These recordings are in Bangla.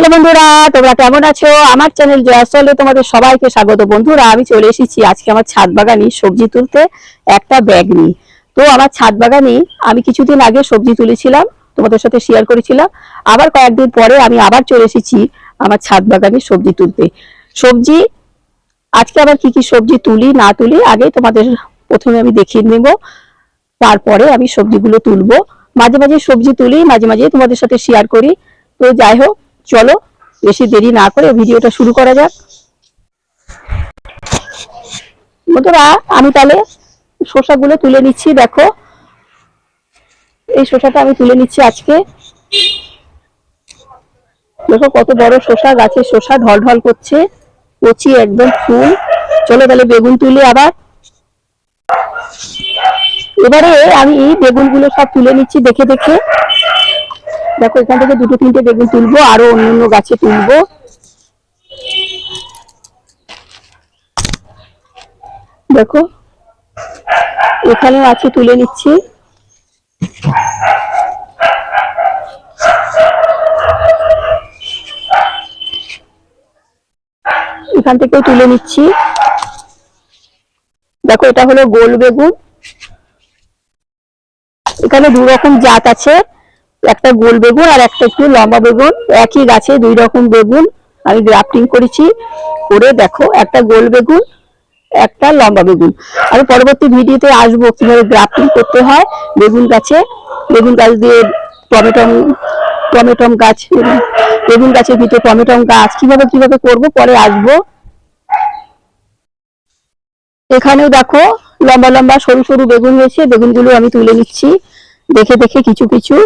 হ্যালো বন্ধুরা, তোমরা কেমন আছো? আমার চ্যানেল জয়াসলে তোমাদের সবাইকে স্বাগত। বন্ধুরা, আমি চলে এসেছি আজকে আমার ছাদ বাগানে সবজি তুলতে একটা ব্যাগ নিয়ে। তো আমার ছাদ বাগানে আমি কিছুদিন আগে সবজি তুলেছিলাম, তোমাদের সাথে শেয়ার করেছিলাম। আবার কয়েকদিন পরে আমি আবার চলে এসেছি আমার ছাদ বাগানে সবজি তুলতে। সবজি, আজকে আবার কি কি সবজি তুলি, না তুলি, আগে তোমাদের প্রথমে আমি দেখিয়ে নেব। তারপরে আমি সবজিগুলো তুলবো। মাঝে মাঝে সবজি তুলি, মাঝে মাঝে তোমাদের সাথে শেয়ার করি। তো যাই হোক চলো, বেশি দেরি না করে ভিডিওটা শুরু করা যাক। বন্ধুরা, আমি তাহলে শসাগুলো তুলে নিচ্ছি, দেখো। এই শসাটা আমি তুলে নিচ্ছি আজকে। দেখো কত বড় শসা, গাছের শসা ঢল ঢল করছে, কচি একদম ফুল। চলো তাহলে বেগুন তুলে আবার। এবারে আমি বেগুনগুলো সব তুলে নিচ্ছি দেখে দেখে। দেখো, এখান থেকে দুটো তিনটে বেগুন তুলবো, আরও অন্য গাছে তুলবো। দেখো, এখানেও আছে, তুলে নিচ্ছি। এখান থেকেও তুলে নিচ্ছি। দেখো, এটা হলো গোল বেগুন। এখানে দু রকম জাত আছে। একটা গোল বেগুন আর একটা একটু লম্বা বেগুন। একই গাছে দুই রকম বেগুন আমি গ্রাফটিং করেছি। করে দেখো, একটা গোল বেগুন, একটা লম্বা বেগুন। আমি পরবর্তী ভিডিওতে আসব কীভাবে গ্রাফটিং করতে হয় বেগুন গাছে। বেগুন গাছ দিয়ে টমেটম টমেটম গাছ, বেগুন গাছের ভিতরে টমেটম গাছ, কীভাবে কীভাবে করব পরে আসব। এখানেও দেখো, লম্বা লম্বা সরু সরু বেগুন হয়েছে, বেগুনগুলো আমি তুলে নিচ্ছি। দেখে দেখে কিছু কিছু।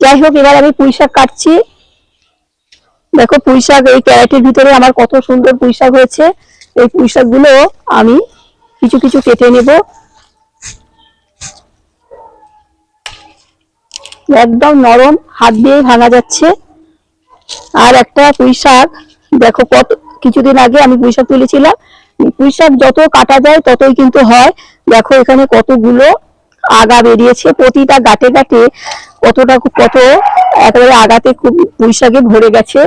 যাই হোক, এবার আমি পুঁই শাক কাটছি। দেখো, পুঁই শাক এই ক্যারেটের ভিতরে আমার কত সুন্দর পুঁই শাক হয়েছে। এই পুঁই শাকগুলো আমি কিছু কিছু কেটে নেব। একদম নরম, হাত দিয়ে ভাঙা যাচ্ছে। আর একটা পুঁই শাক, দেখো কত, কিছুদিন আগে আমি পুঁই শাক তুলেছিলাম। পুঁই শাক যত কাটা যায় ততই কিন্তু হয়। দেখো এখানে কতগুলো আগা বেরিয়েছে, প্রতিটা গাটে গাটে কতটা কত একেবারে আগাতে খুব পুঁই শাকে ভরে গেছে।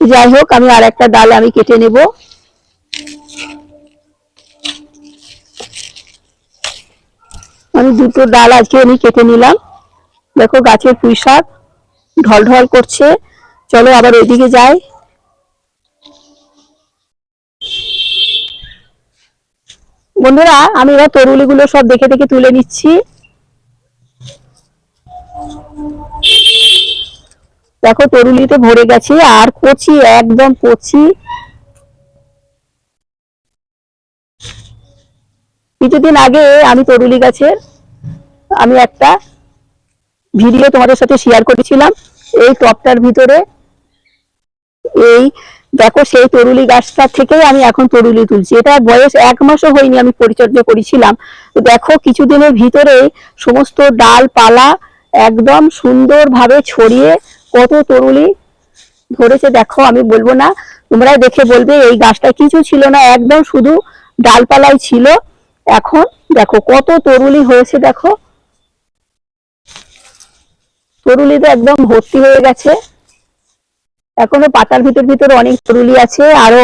যাই হোক, আমি আর একটা ডাল আমি কেটে নেব। আমি দুটো ডাল আজকে আমি কেটে নিলাম। দেখো গাছের পুঁই শাক ঢল ঢল করছে। চলো আবার ওইদিকে যাই। বন্ধুরা, আমি এবার তরুলিগুলো সব দেখে দেখে তুলে নিচ্ছি। দেখো তরুলিতে ভরে গেছে, আর কচি, একদম কচি। কিছুদিন আগে আমি তরুলি গাছের, আমি একটা ভিডিও তোমাদের সাথে শেয়ার করেছিলাম। এই টপটার ভিতরে, এই দেখো সেই তরুলি গাছটা থেকেই আমি এখন তরুলি তুলছি। এটা বয়স এক মাসও হয়নি, আমি পরিচর্যা করেছিলাম। তো দেখো কিছুদিনের ভিতরে সমস্ত ডাল পালা একদম সুন্দরভাবে ছড়িয়ে কত তরুলি ধরেছে। দেখো, আমি বলব না তোমরা দেখে বলবে এই গাছটা কিছু ছিল না, একদম শুধু ডালপালাই ছিল। এখন দেখো কত তরুলি হয়েছে, দেখো। তরুলিতে একদম ভর্তি হয়ে গেছে। এখনও পাতার ভিতর ভিতরে অনেক তরুলি আছে, আরও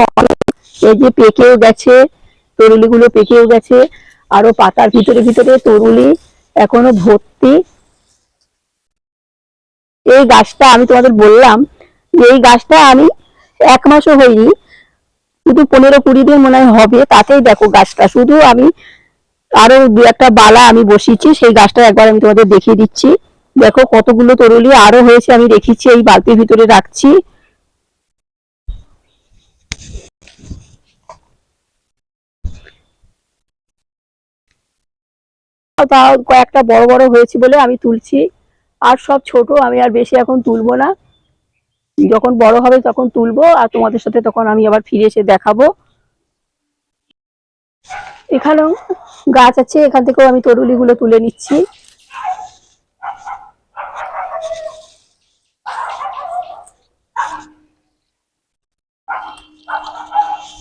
এই যে পেকেও গেছে তরুলি গুলো পেকেও গেছে, আরও পাতার ভিতরে ভিতরে তরুলি এখনও ভর্তি। এই গাছটা আমি তোমাদের বললাম, যে এই গাছটা আমি এক মাসও হয়নি, শুধু পনেরো কুড়ি দিন মনে হবে, তাতেই দেখো গাছটা। শুধু আমি আরও দু একটা বালা আমি বসিয়েছি, সেই গাছটা একবার আমি তোমাদের দেখিয়ে দিচ্ছি। দেখো কতগুলো তরুলি আরও হয়েছে, আমি রেখেছি এই বালতির ভিতরে রাখছি। তাও কয়েকটা বড় বড় হয়েছে বলে আমি তুলছি। আর সব ছোট, আমি আর বেশি এখন তুলবো না। যখন বড় হবে তখন তুলবো, আর তোমাদের সাথে তখন আমি আবার ফিরে এসে দেখাবো। এখানেও গাছ আছে, এখান থেকেও আমি তরুলিগুলো তুলে নিচ্ছি।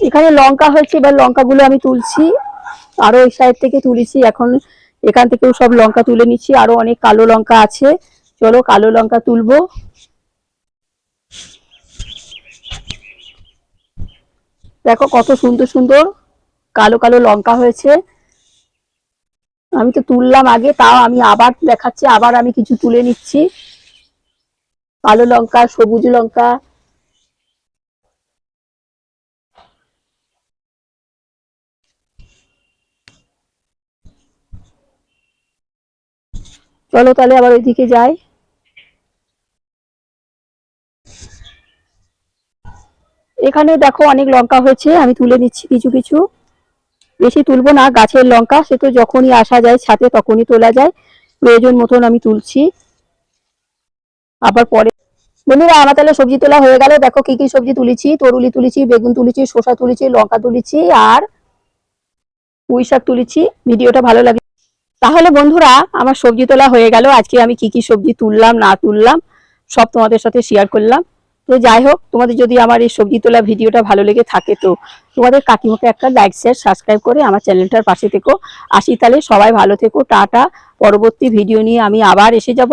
এখানে লঙ্কা হয়েছে, এবার লঙ্কাগুলো আমি তুলছি। আরও ওই সাইড থেকে তুলেছি। এখন এখান থেকেও সব লঙ্কা তুলে নিচ্ছি। আরও অনেক কালো লঙ্কা আছে। চলো কালো লঙ্কা তুলবো। দেখো কত সুন্দর সুন্দর কালো কালো লঙ্কা হয়েছে। আমি তো তুললাম আগে, তাও আমি আবার দেখাচ্ছি, আবার আমি কিছু তুলে নিচ্ছি। কালো লঙ্কা, সবুজ লঙ্কা চলো তাহলে আবার ওইদিকে যাই। এখানে দেখো অনেক লঙ্কা হয়েছে, আমি তুলে নিচ্ছি কিছু কিছু। বেশি তুলবো না, গাছের লঙ্কা, সে তো যখনই আসা যায় ছাতে তখনই তোলা যায়। প্রয়োজন মতন আমি তুলছি। আবার পরে বন্ধুরা, আমার তাহলে সবজি তোলা হয়ে গেল। দেখো কি কি সবজি তুলেছি। তরুলি তুলেছি, বেগুন তুলেছি, শসা তুলেছি, লঙ্কা তুলেছি, আর পুঁই শাক তুলেছি। ভিডিওটা ভালো লাগে তাহলে বন্ধুরা, আমার সবজি তোলা হয়ে গেল। আজকে আমি কি কি সবজি তুললাম, না তুললাম, সব তোমাদের সাথে শেয়ার করলাম। তো যাই হোক, তোমাদের যদি আমার এই সবজি তোলা ভিডিওটা ভালো লেগে থাকে তো তোমাদের কাকিমাকে একটা লাইক শেয়ার সাবস্ক্রাইব করে আমার চ্যানেলটার পাশে থেকো। আসি তাহলে সবাই ভালো থেকো, টাটা। পরবর্তী ভিডিও নিয়ে আমি আবার এসে যাব।